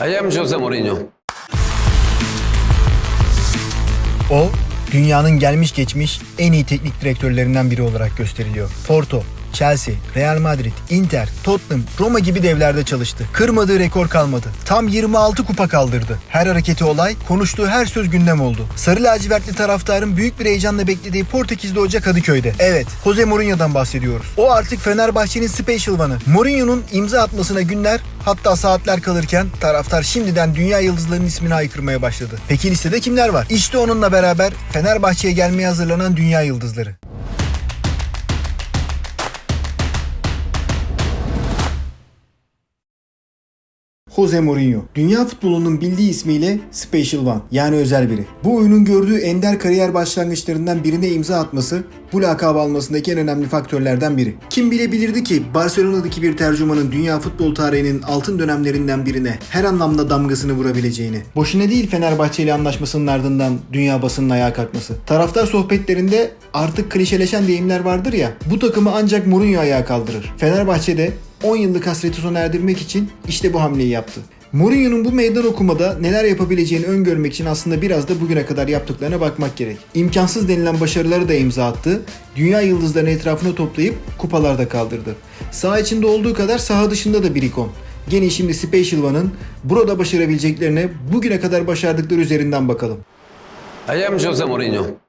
I am Jose Mourinho. O, dünyanın gelmiş geçmiş en iyi teknik direktörlerinden biri olarak gösteriliyor. Porto, Chelsea, Real Madrid, Inter, Tottenham, Roma gibi devlerde çalıştı. Kırmadığı rekor kalmadı. Tam 26 kupa kaldırdı. Her hareketi olay, konuştuğu her söz gündem oldu. Sarı lacivertli taraftarın büyük bir heyecanla beklediği Portekizli Hoca Kadıköy'de. Evet, Jose Mourinho'dan bahsediyoruz. O artık Fenerbahçe'nin special one'ı. Mourinho'nun imza atmasına günler hatta saatler kalırken taraftar şimdiden dünya yıldızlarının ismini haykırmaya başladı. Peki listede kimler var? İşte onunla beraber Fenerbahçe'ye gelmeye hazırlanan dünya yıldızları. Jose Mourinho. Dünya futbolunun bildiği ismiyle Special One yani özel biri. Bu oyunun gördüğü ender kariyer başlangıçlarından birine imza atması bu lakabı almasındaki en önemli faktörlerden biri. Kim bilebilirdi ki Barcelona'daki bir tercümanın dünya futbol tarihinin altın dönemlerinden birine her anlamda damgasını vurabileceğini. Boşuna değil Fenerbahçe ile anlaşmasının ardından dünya basının ayağa kalkması. Taraftar sohbetlerinde artık klişeleşen deyimler vardır ya bu takımı ancak Mourinho ayağa kaldırır. Fenerbahçe'de 10 yıllık hasreti sona erdirmek için işte bu hamleyi yaptı. Mourinho'nun bu meydan okumada neler yapabileceğini öngörmek için aslında biraz da bugüne kadar yaptıklarına bakmak gerek. İmkansız denilen başarıları da imza attı. Dünya yıldızlarını etrafına toplayıp kupalarda kaldırdı. Saha içinde olduğu kadar saha dışında da bir ikon. Gene şimdi Special One'ın burada başarabileceklerine bugüne kadar başardıkları üzerinden bakalım. I am Jose Mourinho.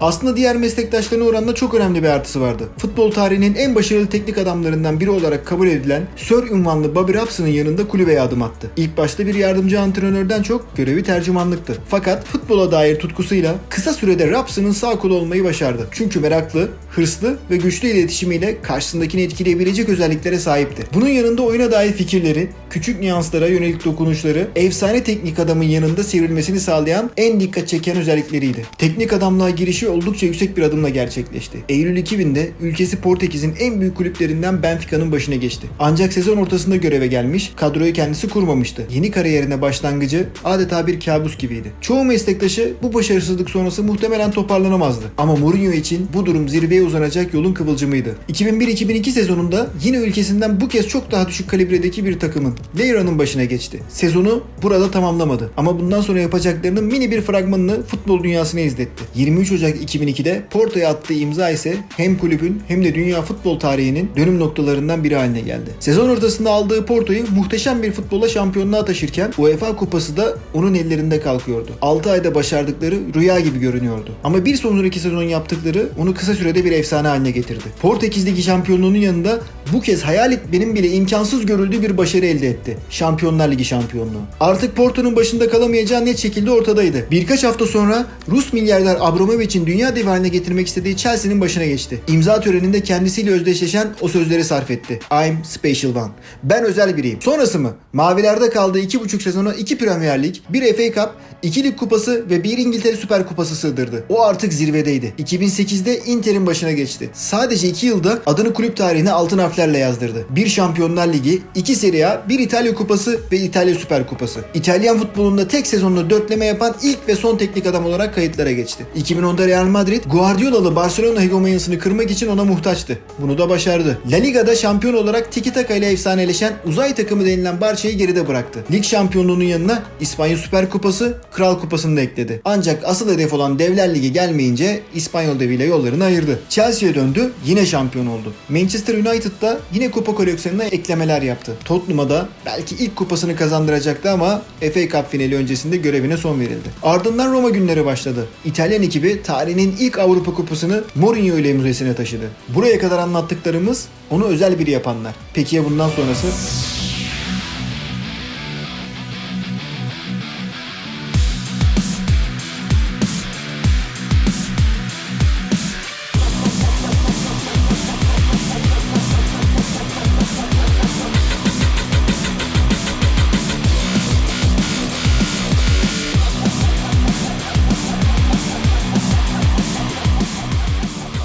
Aslında diğer meslektaşlarına oranla çok önemli bir artısı vardı. Futbol tarihinin en başarılı teknik adamlarından biri olarak kabul edilen Sir ünvanlı Bobby Robson'ın yanında kulübeye adım attı. İlk başta bir yardımcı antrenörden çok görevi tercümanlıktı. Fakat futbola dair tutkusuyla kısa sürede Robson'ın sağ kolu olmayı başardı. Çünkü meraklı, hırslı ve güçlü iletişimiyle karşısındakini etkileyebilecek özelliklere sahipti. Bunun yanında oyuna dair fikirleri, küçük nüanslara yönelik dokunuşları, efsane teknik adamın yanında sivrilmesini sağlayan en dikkat çeken özellikleriydi. Teknik adamlığa girişi oldukça yüksek bir adımla gerçekleşti. Eylül 2000'de ülkesi Portekiz'in en büyük kulüplerinden Benfica'nın başına geçti. Ancak sezon ortasında göreve gelmiş, kadroyu kendisi kurmamıştı. Yeni kariyerine başlangıcı adeta bir kabus gibiydi. Çoğu meslektaşı bu başarısızlık sonrası muhtemelen toparlanamazdı. Ama Mourinho için bu durum zirveye uzanacak yolun kıvılcımıydı. 2001-2002 sezonunda yine ülkesinden bu kez çok daha düşük kalibredeki bir takımın Leyra'nın başına geçti. Sezonu burada tamamlamadı. Ama bundan sonra yapacaklarının mini bir fragmanını futbol dünyasına izletti. 23 Ocak 2002'de Porto'ya attığı imza ise hem kulübün hem de dünya futbol tarihinin dönüm noktalarından biri haline geldi. Sezon ortasında aldığı Porto'yu muhteşem bir futbola şampiyonluğa taşırken UEFA kupası da onun ellerinde kalkıyordu. 6 ayda başardıkları rüya gibi görünüyordu. Ama bir sonraki sezon yaptıkları onu kısa sürede bir efsane haline getirdi. Portekiz Ligi şampiyonluğunun yanında bu kez hayal etmenin bile imkansız görüldüğü bir başarı elde etti. Şampiyonlar Ligi şampiyonluğu. Artık Porto'nun başında kalamayacağı net şekilde ortadaydı. Birkaç hafta sonra Rus milyarder Abramovich'in dünya devi haline getirmek istediği Chelsea'nin başına geçti. İmza töreninde kendisiyle özdeşleşen o sözleri sarf etti. I'm special one. Ben özel biriyim. Sonrası mı? Mavilerde kaldığı iki buçuk sezona iki Premier Lig, bir FA Cup, iki lig kupası ve bir İngiltere Süper Kupası sığdırdı. O artık zirvedeydi. 2008'de Inter'in başına geçti. Sadece iki yılda adını kulüp tarihine altın harflerle yazdırdı. Bir Şampiyonlar Ligi, iki Serie A, bir İtalya Kupası ve İtalya Süper Kupası. İtalyan futbolunda tek sezonda dörtleme yapan ilk ve son teknik adam olarak kayıtlara geçti. 2010'da Real Madrid, Guardiola'lı Barcelona hegemonyasını kırmak için ona muhtaçtı. Bunu da başardı. La Liga'da şampiyon olarak Tiki Taka ile efsaneleşen uzay takımı denilen Barça'yı geride bıraktı. Lig şampiyonluğunun yanına İspanya Süper Kupası, Kral Kupası'nı da ekledi. Ancak asıl hedef olan Devler Ligi gelmeyince İspanyol deviyle yollarını ayırdı. Chelsea'ye döndü, yine şampiyon oldu. Manchester United'da yine kupa koleksiyonuna eklemeler yaptı. Tottenham'a da belki ilk kupasını kazandıracaktı ama FA Cup finali öncesinde görevine son verildi. Ardından Roma günleri başladı. İtalyan ekibi tarihinin ilk Avrupa Kupası'nı Mourinho ile müzesine taşıdı. Buraya kadar anlattıklarımız onu özel biri yapanlar. Peki ya bundan sonrası?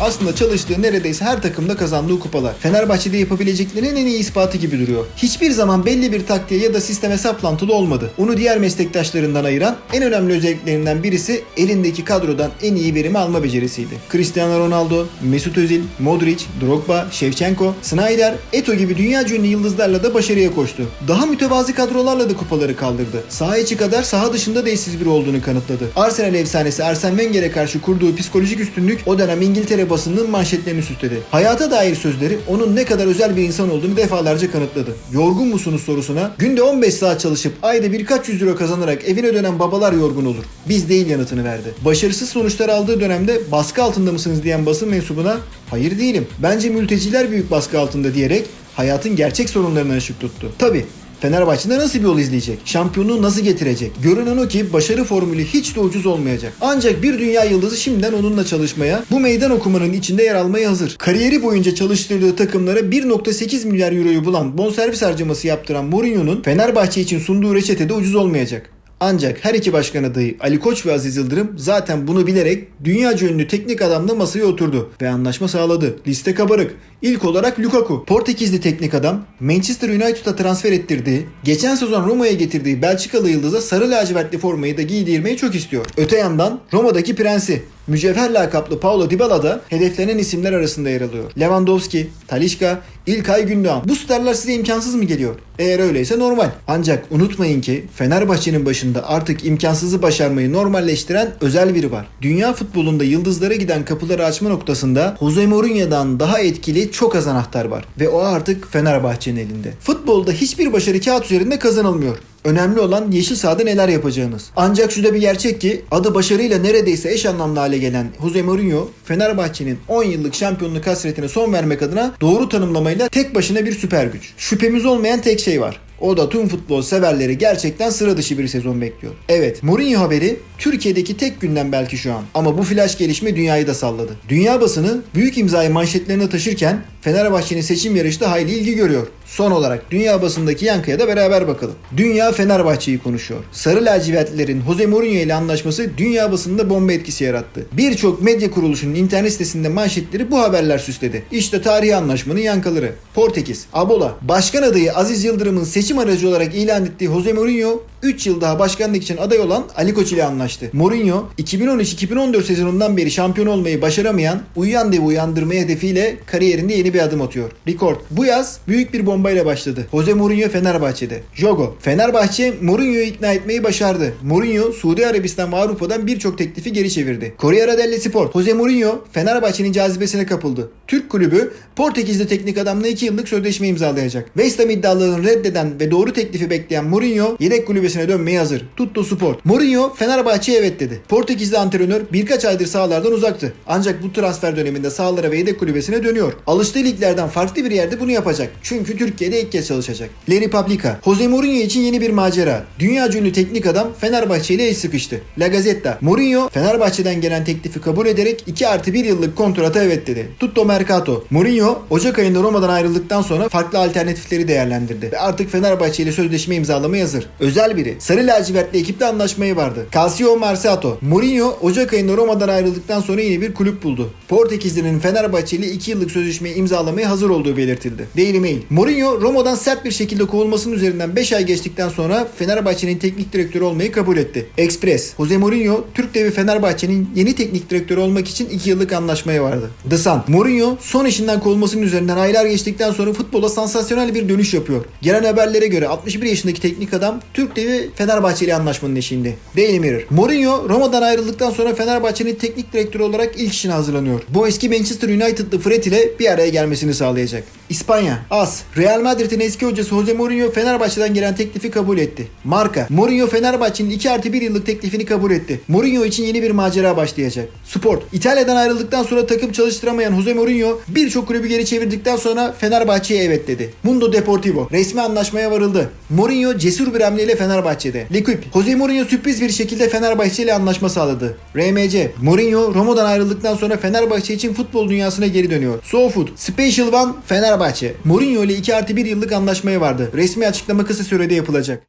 Aslında çalıştığı neredeyse her takımda kazandığı kupalar. Fenerbahçe'de yapabileceklerinin en iyi ispatı gibi duruyor. Hiçbir zaman belli bir taktiğe ya da sisteme saplantılı olmadı. Onu diğer meslektaşlarından ayıran en önemli özelliklerinden birisi elindeki kadrodan en iyi verimi alma becerisiydi. Cristiano Ronaldo, Mesut Özil, Modric, Drogba, Shevchenko, Snyder, Eto gibi dünya ünlü yıldızlarla da başarıya koştu. Daha mütevazi kadrolarla da kupaları kaldırdı. Saha içi kadar saha dışında da eşsiz biri olduğunu kanıtladı. Arsenal efsanesi Arsene Wenger'e karşı kurduğu psikolojik üstünlük o dönem İngiltere basınının manşetlerini süsledi. Hayata dair sözleri onun ne kadar özel bir insan olduğunu defalarca kanıtladı. Yorgun musunuz sorusuna günde 15 saat çalışıp ayda birkaç yüz euro kazanarak evine dönen babalar yorgun olur. Biz değil yanıtını verdi. Başarısız sonuçlar aldığı dönemde baskı altında mısınız diyen basın mensubuna hayır değilim. Bence mülteciler büyük baskı altında diyerek hayatın gerçek sorunlarına ışık tuttu. Tabi Fenerbahçe'de nasıl bir yol izleyecek? Şampiyonluğu nasıl getirecek? Görünen o ki başarı formülü hiç de ucuz olmayacak. Ancak bir dünya yıldızı şimdiden onunla çalışmaya, bu meydan okumanın içinde yer almaya hazır. Kariyeri boyunca çalıştırdığı takımlara 1.8 milyar euroyu bulan bonservis harcaması yaptıran Mourinho'nun Fenerbahçe için sunduğu reçete de ucuz olmayacak. Ancak her iki başkan adayı Ali Koç ve Aziz Yıldırım zaten bunu bilerek dünya ünlü teknik adamla masaya oturdu ve anlaşma sağladı. Liste kabarık. İlk olarak Lukaku. Portekizli teknik adam Manchester United'a transfer ettirdiği, geçen sezon Roma'ya getirdiği Belçikalı yıldıza sarı lacivertli formayı da giydirmeyi çok istiyor. Öte yandan Roma'daki prensi Mücevher lakaplı Paulo Dybala da hedeflenen isimler arasında yer alıyor. Lewandowski, Talisca, İlkay Gündoğan. Bu starlar size imkansız mı geliyor? Eğer öyleyse normal. Ancak unutmayın ki Fenerbahçe'nin başında artık imkansızı başarmayı normalleştiren özel biri var. Dünya futbolunda yıldızlara giden kapıları açma noktasında Jose Mourinho'dan daha etkili çok az anahtar var. Ve o artık Fenerbahçe'nin elinde. Futbolda hiçbir başarı kağıt üzerinde kazanılmıyor. Önemli olan yeşil sahada neler yapacağınız. Ancak şu da bir gerçek ki adı başarıyla neredeyse eş anlamlı hale gelen Jose Mourinho Fenerbahçe'nin 10 yıllık şampiyonluk hasretine son vermek adına doğru tanımlamayla tek başına bir süper güç. Şüphemiz olmayan tek şey var. O da tüm futbol severleri gerçekten sıra dışı bir sezon bekliyor. Evet, Mourinho haberi Türkiye'deki tek gündem belki şu an. Ama bu flash gelişme dünyayı da salladı. Dünya basını büyük imzayı manşetlerine taşırken Fenerbahçe'nin seçim yarışta hayli ilgi görüyor. Son olarak dünya basındaki yankıya da beraber bakalım. Dünya Fenerbahçe'yi konuşuyor. Sarı lacivertlilerin Jose Mourinho ile anlaşması dünya basında bomba etkisi yarattı. Birçok medya kuruluşunun internet sitesinde manşetleri bu haberler süsledi. İşte tarihi anlaşmanın yankıları. Portekiz, Abola, başkan adayı Aziz Yıldırım'ın seçim aracı olarak ilan ettiği Jose Mourinho 3 yıl daha başkanlık için aday olan Ali Koç ile anlaştı. Mourinho 2013-2014 sezonundan beri şampiyon olmayı başaramayan Uyuyan Dev'i uyandırma hedefiyle kariyerinde yeni bir adım atıyor. Rekord. Bu yaz büyük bir bombayla başladı. Jose Mourinho Fenerbahçe'de. Jogo. Fenerbahçe Mourinho'yu ikna etmeyi başardı. Mourinho Suudi Arabistan ve Avrupa'dan birçok teklifi geri çevirdi. Corriere dello Sport. Jose Mourinho Fenerbahçe'nin cazibesine kapıldı. Türk kulübü Portekiz'de teknik adamla 2 yıllık sözleşme imzalayacak. West Ham iddialarını reddeden ve doğru teklifi bekleyen Mourinho yedek kulübesine dönmeye hazır. Tutto Sport. Mourinho Fenerbahçe'ye evet dedi. Portekizli antrenör birkaç aydır sahalardan uzaktı. Ancak bu transfer döneminde sahalara ve yedek kulübesine dönüyor. Alıştığı liglerden farklı bir yerde bunu yapacak. Çünkü Türkiye'de ilk kez çalışacak. La Repubblica. Jose Mourinho için yeni bir macera. Dünya ünlü teknik adam Fenerbahçe ile el sıkıştı. La Gazzetta. Mourinho Fenerbahçe'den gelen teklifi kabul ederek 2 artı 1 yıllık kontrata evet dedi. Tutto Mercato. Mourinho Ocak ayında Roma'dan ayrıldıktan sonra farklı alternatifleri değerlendirdi. Ve artık Fenerbahçe ile sözleşme imzalamaya hazır. Özel biri. Sarı lacivertli ekiple anlaşmayı vardı. Calcio Marsato. Mourinho Ocak ayında Roma'dan ayrıldıktan sonra yeni bir kulüp buldu. Portekizli'nin Fenerbahçe ile 2 yıllık sözleşmeyi imzalamaya hazır olduğu belirtildi. Daily Mail. Mourinho Roma'dan sert bir şekilde kovulmasının üzerinden 5 ay geçtikten sonra Fenerbahçe'nin teknik direktörü olmayı kabul etti. Express. Jose Mourinho Türk devi Fenerbahçe'nin yeni teknik direktörü olmak için 2 yıllık anlaşmaya vardı. The Sun. Mourinho son işinden kovulmasının üzerinden aylar geçtikten sonra futbola sansasyonel bir dönüş yapıyor. Gelen haberlere göre 61 yaşındaki teknik adam Türk devi Fenerbahçe ile anlaşmanın eşiğinde. Daily Mirror. Mourinho Roma'dan ayrıldıktan sonra Fenerbahçe'nin teknik direktörü olarak ilk işine hazırlanıyor. Bu eski Manchester United'lı Fred ile bir araya gelmesini sağlayacak. İspanya. As. Real Madrid'in eski hocası Jose Mourinho Fenerbahçe'den gelen teklifi kabul etti. Marka. Mourinho Fenerbahçe'nin 2 artı 1 yıllık teklifini kabul etti. Mourinho için yeni bir macera başlayacak. Sport. İtalya'dan ayrıldıktan sonra takım çalıştıramayan Jose Mourinho birçok kulübü geri çevirdikten sonra Fenerbahçe'ye evet dedi. Mundo Deportivo. Resmi anlaşmaya varıldı. Mourinho cesur bir hamleyle Fenerbahçe'de. L'Equipe. Jose Mourinho sürpriz bir şekilde Fenerbahçe ile anlaşma sağladı. RMC. Mourinho Roma'dan ayrıldıktan sonra Fenerbahçe için futbol dünyasına geri dönüyor. SoFood. Special One Fenerbahçe. Mourinho ile 2 artı 1 yıllık anlaşmaya vardı. Resmi açıklama kısa sürede yapılacak.